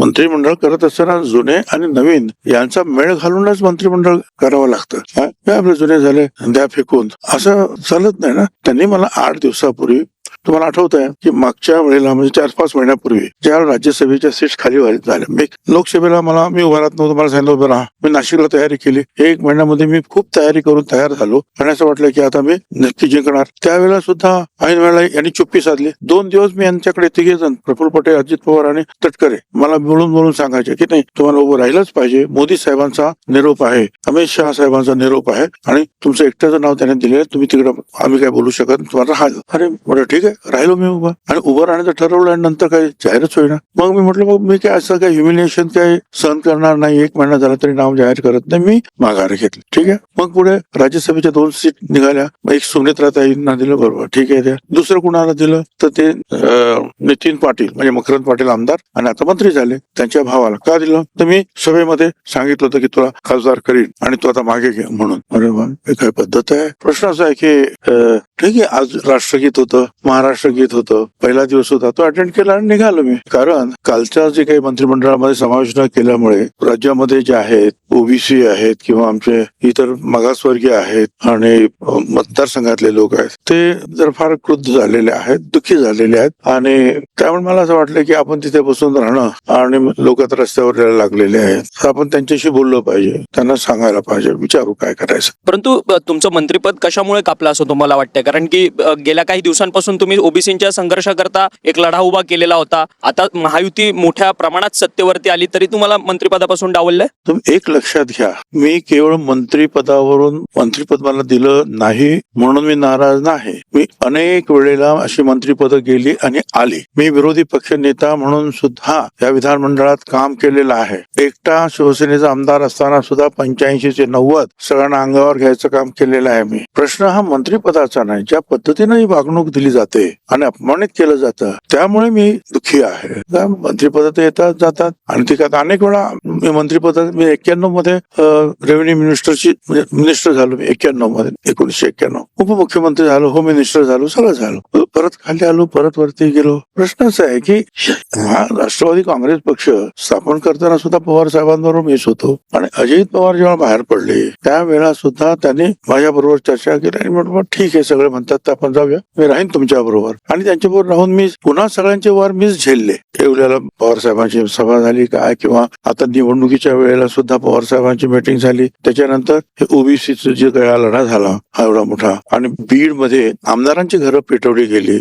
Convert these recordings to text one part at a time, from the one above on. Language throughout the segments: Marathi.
मंत्रिमंडळ करत असताना जुने आणि नवीन यांचा मेळ घालूनच मंत्रिमंडळ करावं लागतं. आपले जुने झाले द्या फेकून. असं चालत नाही ना? त्यांनी मला आठ दिवसापूर्वी तुम्हाला आठवत आहे की मागच्या वेळेला म्हणजे चार पाच महिन्यापूर्वी ज्या राज्यसभेच्या सीट खाली व्हायला झाल्या. मी लोकसभेला मला मी उभा राहत नव्हतो मला सांगितलं उभं राहा. मी नाशिकला तयारी केली. एक महिन्यामध्ये मी खूप तयारी करून तयार झालो. आणि असं वाटलं की आता मी नक्की जिंकणार. त्यावेळेला सुद्धा ऐन वेळेला यांनी चुप्पी साधली. दोन दिवस मी यांच्याकडे तिघे जण प्रफुल्ल पटेल अजित पवार आणि तटकरे मला मिळून मिळून सांगायचे की नाही तुम्हाला उभं राहिलंच पाहिजे. मोदी साहेबांचा निरोप आहे अमित शहा साहेबांचा निरोप आहे आणि तुमचं एकट्याचं नाव त्याने दिले तुम्ही तिकडे आम्ही काय बोलू शकत तुम्हाला राहा अरे बरं ठीक. आहे राहिलो मी उभा. आणि उभं राहण्याचं ठरवलं आणि नंतर काही जाहीरच होईना. मग मी म्हटलं मग मी काय असं काय ह्युमिलिएशन काय सहन करणार नाही. एक महिना झाला तरी नाव जाहीर करत नाही. मी माघार घेतली. ठीक आहे? मग पुढे राज्यसभेच्या दोन सीट निघाल्या. मग एक सुनेत्राताईंना दिलं बरोबर. ठीक आहे त्या दुसरं कुणाला दिलं? तर ते नितीन पाटील म्हणजे मकरंद पाटील आमदार आणि आता मंत्री झाले. त्यांच्या भावाला का दिलं? तर मी सभेमध्ये सांगितलं होतं की तुला खासदार करीन आणि तू आता मागे घे म्हणून. अरे काय पद्धत आहे? प्रश्न असा आहे की ठीक आहे आज राष्ट्रगीत होतं. महाराष्ट्र गीत होतं. पहिला दिवस होता तो अटेंड केला आणि निघालो मी. कारण कालच्या जे काही मंत्रिमंडळामध्ये समावेश न केल्यामुळे राज्यामध्ये जे आहेत ओबीसी आहेत किंवा आमचे इतर मागासवर्गीय आहेत आणि मतदारसंघातले लोक आहेत ते जर फार क्रुद्ध झालेले आहेत दुःखी झालेले आहेत आणि त्यामुळे मला असं वाटलं की आपण तिथे बसून राहणं आणि लोक आता रस्त्यावर यायला लागलेले आहेत. तर आपण त्यांच्याशी बोललो पाहिजे त्यांना सांगायला पाहिजे विचारू काय करायचं. परंतु तुमचं मंत्रिपद कशामुळे कापलं असं तुम्हाला वाटतंय? कारण की गेल्या काही दिवसांपासून तुम्ही ओबीसींच्या संघर्षाकरता एक लढा उभा केलेला होता. आता महायुती मोठ्या प्रमाणात सत्तेवरती आली तरी तुम्हाला मंत्रिपदापासून डावललंय? तुम्ही एक लक्षात घ्या. मी केवळ मंत्रिपदावरून मंत्रिपद मला दिलं नाही म्हणून मी नाराज नाही. मी अनेक वेळेला अशी मंत्रिपद गेली आणि आली. मी विरोधी पक्ष नेता म्हणून सुद्धा या विधानमंडळात काम केलेलं आहे. एकटा शिवसेनेचा आमदार असताना सुद्धा पंच्याऐंशी चे नव्वद सगळ्यांना अंगावर घ्यायचं काम केलेलं आहे मी. प्रश्न हा मंत्रिपदाचा नाही. ज्या पद्धतीने ही वागणूक दिली जाते आणि अपमानित केलं जातं. त्यामुळे मी दुःखी आहे. का मंत्रिपद येतात जातात. आणि ते अनेक वेळा मी मंत्रिपदात मी एक्क्याण्णवमध्ये रेव्हेन्यू मिनिस्टरची मिनिस्टर झालो मी एक्क्याण्णवमध्ये एकोणीशे एक्क्याण्णव. उपमुख्यमंत्री झालो होम मिनिस्टर झालो सगळं झालो. परत खाली आलो परत वरती गेलो. प्रश्न असा आहे की हा राष्ट्रवादी काँग्रेस पक्ष स्थापन करताना सुद्धा पवार साहेबांबरोबर मीच होतो. आणि अजित पवार जेव्हा बाहेर पडले त्यावेळा सुद्धा त्यांनी माझ्या बरोबर चर्चा केली आणि म्हटलं ठीक आहे सगळे म्हणतात तर आपण जाऊया. मी राहीन तुमच्या बरोबर आणि त्यांच्याबरोबर राहून मी पुन्हा सगळ्यांचे वार मीच झेलले. येवल्याला पवार साहेबांची सभा झाली काय किंवा आता निवडणुकीच्या वेळेला सुद्धा पवार साहेबांची मीटिंग झाली. त्याच्यानंतर हे ओबीसीचं जे काही लढा झाला एवढा मोठा. आणि बीडमध्ये आमदारांची घरं पेटवली गेली.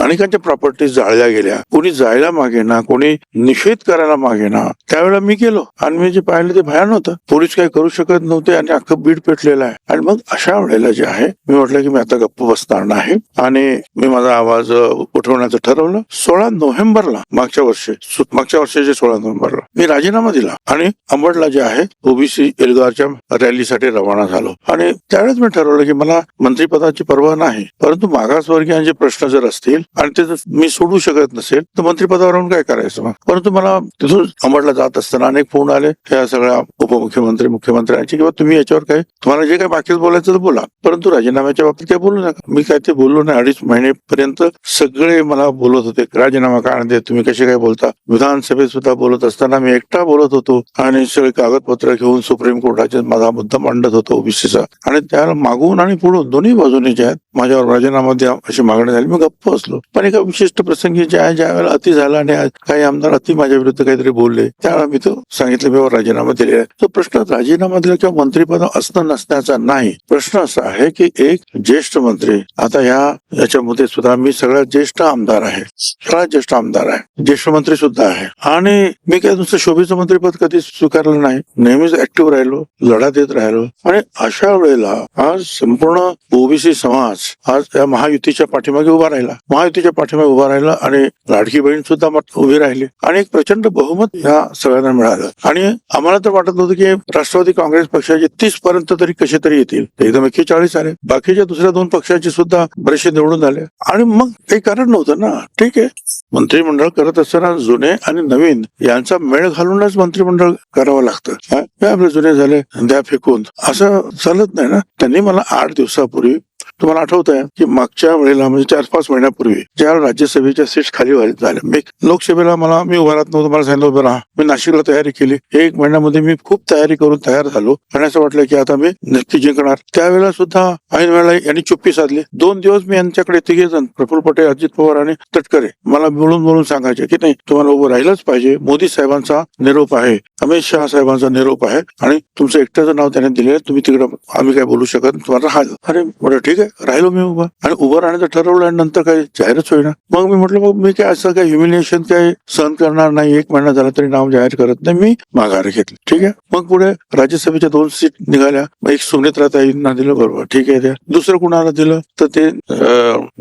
अनेकांच्या प्रॉपर्टी जाळल्या गेल्या. कोणी जायला मागे ना कोणी निषेध करायला मागे ना त्यावेळेला मी गेलो. आणि मी जे पाहिलं ते भयान होतं. पोलीस काही करू शकत नव्हते आणि अख्खं बीड पेटलेलं आहे. आणि मग अशा वेळेला जे आहे मी म्हटलं की मी आता गप्प बसणार नाही. आणि मी माझा आवाज उठवण्याचं ठरवलं. सोळा नोव्हेंबरला मागच्या वर्षी मागच्या वर्षाच्या सोळा नोव्हेंबरला मी राजीनामा दिला. आणि अंबडला जे आहे ओबीसी एल्गारच्या रॅलीसाठी रवाना झालो. आणि त्यावेळेस मी ठरवलं की मला मंत्रिपदाची पर्वा नाही परंतु मागासवर्गीयांचे प्रश्न जर असतील आणि ते जर मी सोडू शकत नसेल तर मंत्रिपदावरून काय करायचं मग? परंतु मला तिथून अंबडला जात असताना अनेक फोन आले ह्या सगळ्या उपमुख्यमंत्री मुख्यमंत्र्यांची किंवा तुम्ही याच्यावर काही तुम्हाला जे काही बाकीच बोलायचं तर बोला. परंतु राजीनाम्याच्या बाबतीत काय बोलू नका. मी काय ते बोललो नाही. अडीच महिनेपर्यंत सगळे मला बोलत होते राजीनामा का आणते तुम्ही कसे काय बोलता? विधानसभेत सुद्धा बोलत असताना मी एकटा बोलत होतो आणि सगळे कागदपत्र घेऊन सुप्रीम कोर्टाचे माझा मुद्दा मांडत होतो ओबीसीचा. आणि त्याला मागून आणि पुढून दोन्ही बाजूने जे आहेत माझ्यावर राजीनामा द्या अशी मागणी झाली. मी गप्प असलो पण एका विशिष्ट प्रसंगी ज्या ज्या वेळेला अति झाला आणि काही आमदार अति माझ्या विरुद्ध काहीतरी बोलले त्यावेळेला मी तो सांगितलं मी राजीनामा दिलेला आहे. तो प्रश्न राजीनामा दिला किंवा मंत्रिपद असणं नसण्याचा नाही. प्रश्न असा आहे की एक ज्येष्ठ मंत्री आता या याच्यामध्ये सुद्धा मी सगळ्यात ज्येष्ठ आमदार आहे. सगळ्यात ज्येष्ठ आमदार आहे. ज्येष्ठ मंत्री सुद्धा आहे. आणि मी काय नुसतं शोभेचं मंत्रिपद कधी स्वीकारलं नाही. नेहमीच ऍक्टिव्ह राहिलो लढा देत राहिलो. आणि अशा वेळेला आज संपूर्ण ओबीसी समाज आज या महायुतीच्या पाठीमागे उभा राहिला. महायुतीच्या पाठीमागे उभा राहिला आणि लाडकी बहीण सुद्धा उभी राहिली. आणि एक प्रचंड बहुमत ह्या सगळ्यांना मिळालं. आणि आम्हाला तर वाटत होतं की राष्ट्रवादी काँग्रेस पक्षाचे तीस पर्यंत तरी कसे तरी येतील. एकदम एक्केचाळीस आले. बाकीच्या दुसऱ्या दोन पक्षाचे सुद्धा बरेचसे निवडून आले. आणि मग काही कारण नव्हतं ना. ठीक आहे. मंत्रिमंडळ करत असताना जुने आणि नवीन यांचा मेळ घालूनच मंत्रिमंडळ करावं लागतं. आपले जुने झाले. द्या फेकून. असं चालत नाही ना. त्यांनी मला आठ दिवसापूर्वी तुम्हाला आठवतंय की मागच्या वेळेला म्हणजे चार पाच महिन्यापूर्वी ज्या राज्यसभेच्या सीट्स खाली झाल्या. मी लोकसभेला मला मी उभा राहत नव्हतं मला सांगितलं उभं राहा मी नाशिकला तयारी केली. एक महिन्यामध्ये मी खूप तयारी करून तयार झालो. आणि असं वाटलं की आता मी नक्की जिंकणार. त्यावेळेला सुद्धा ऐन वेळेला यांनी चुप्पी साधली. दोन दिवस मी यांच्याकडे तिघे जण प्रफुल्ल पटेल अजित पवार आणि तटकरे मला मिळून मिळून सांगायचे की नाही तुम्हाला उभं राहिलंच पाहिजे. मोदी साहेबांचा निरोप आहे अमित शहा साहेबांचा निरोप आहे आणि तुमचं एकट्याचं नाव त्याने दिलेलं तुम्ही तिकडे आम्ही काय बोलू शकत तुम्हाला राहा अरे बरं ठीक आहे राहिलो मी उभा. आणि उभं राहण्याचं ठरवलं आणि नंतर काय जाहीरच होईना. मग मी म्हटलं मग मी काय असं काय ह्युमिलिएशन काय सहन करणार नाही? एक महिना झाला तरी नाव जाहीर करत नाही. मी माघार घेतली. ठीक आहे? मग पुढे राज्यसभेच्या दोन सीट निघाल्या. मग एक सुनेत्राताईंना दिलं बरोबर. ठीक आहे त्या दुसरं कुणाला दिलं? तर ते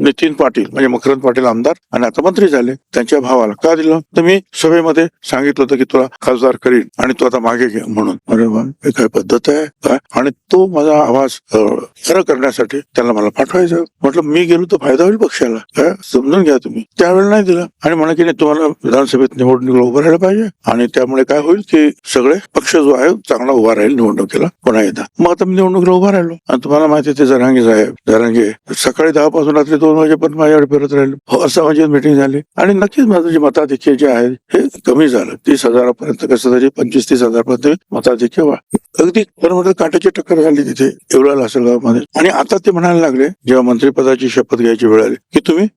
नितीन पाटील म्हणजे मकरंद पाटील आमदार आणि आता मंत्री झाले. त्यांच्या भावाला का दिलं? तर मी सभेमध्ये सांगितलं होतं की तुला खासदार करीन आणि तू आता मागे घे म्हणून. अरे काय पद्धत आहे? काय आणि तो माझा आवाज खरं करण्यासाठी त्याला मला पाठवायचं. म्हटलं मी गेलो तर फायदा होईल पक्षाला. काय समजून घ्या तुम्ही. त्यावेळेला नाही दिला. आणि म्हणा की नाही तुम्हाला विधानसभेत निवडणुकीला उभं राहायला पाहिजे. आणि त्यामुळे काय होईल की सगळे पक्ष जो आहे चांगला उभा राहील निवडणुकीला. पुन्हा एकदा. मग आता मी निवडणुकीला उभा राहिलो. आणि तुम्हाला माहिती ते जरांगे साहेब. जरांगे सकाळी दहा पासून रात्री दोन वाजेपर्यंत माझ्याकडे फिरत राहिलो. हो, असं माझी मिटिंग झाली. आणि नक्कीच माझं जे मताधिक्य जे आहे हे कमी झालं. तीस हजारापर्यंत कसं तरी पंचवीस तीस हजारपर्यंत मताधिक्य अगदी खरं म्हटलं काट्याची टक्कर झाली तिथे एवढ्या लासलगावमध्ये. आणि आता ते म्हणायला लागले जेव्हा मंत्रिपदाची शपथ घ्यायची वेळ आली की तुम्ही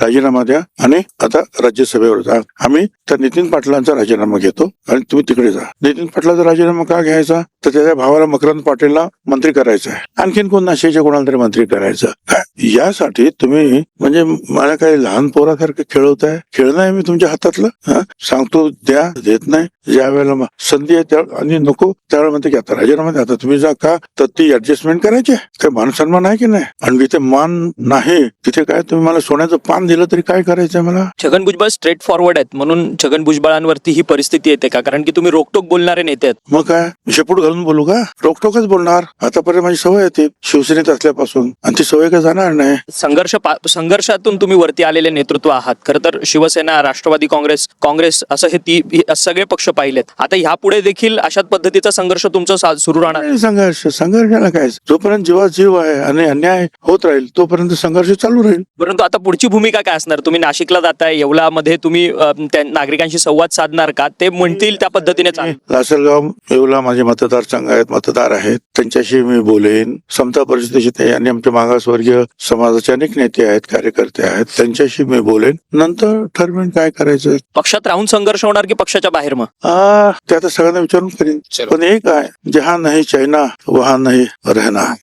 राजीनामा द्या आणि आता राज्यसभेवर जा. आम्ही तर नितीन पाटलांचा राजीनामा घेतो आणि तुम्ही तिकडे जा. नितीन पाटलाचा राजीनामा का घ्यायचा? तर त्याच्या भावाला मकरंद पाटीलला मंत्री करायचं आहे. आणखीन कोण नाशिकच्या कोणाला तरी मंत्री करायचं यासाठी तुम्ही म्हणजे मला काही लहान पोरासारखं खेळवताय? खेळणं आहे मी तुमच्या हातातलं सांगतो द्या देत नाही. ज्या वेळेला संधी आहे त्या आणि नको त्यावेळेला म्हणते की आता राजीनामा द्या आता तुम्ही जा का? तर ती ऍडजस्टमेंट करायची. काय मान सन्मान आहे की नाही? आणि जिथे मान नाही तिथे काय तुम्ही मला सोन्याचं पान दिलं तरी काय करायचंय मला? छगन भुजबळ स्ट्रेट फॉरवर्ड आहेत. म्हणून छगन भुजबळांवरती ही परिस्थिती येते का? कारण की तुम्ही रोकटोक बोलणारे नेते आहेत. मग काय? शेपूट घालून बोलू का? रोकटोकच बोलणार. आतापर्यंत माझी सवय आहे ती. शिवसेनेत असल्यापासून. आणि ती सवय काय जाणार नाही? संघर्ष संघर्षातून तुम्ही वरती आलेले नेतृत्व आहात. खरं तर शिवसेना राष्ट्रवादी काँग्रेस काँग्रेस असं हे ती सगळे पक्ष पाहिलेत. आता ह्यापुढे देखील अशाच पद्धतीचा संघर्ष तुमचा सुरू राहणार? संघर्ष संघर्षाला काय? जोपर्यंत जीवा जीव आहे आणि अन्याय होत राहील तोपर्यंत संघर्ष चालू राहील. परंतु आता पुढची भूमिका काय असणार? तुम्ही नाशिकला जाताय येवलामध्ये तुम्ही नागरिकांशी संवाद साधणार का? ते म्हणतील त्या पद्धतीने लासलगाव येवला माझे मतदारसंघ आहेत मतदार आहेत. त्यांच्याशी मी बोलेन. समता परिषदेचे ते आणि आमच्या मागासवर्गीय समाजाचे अनेक नेते आहेत कार्यकर्ते आहेत. त्यांच्याशी मी बोलेन. नंतर ठरवेन काय करायचं. पक्षात राहून संघर्ष होणार की पक्षाच्या बाहेर मग? आ, ते आता सगळ्यांना विचारून करीन. पण एक आहे जहा नाही चायना वहा नाही रहना.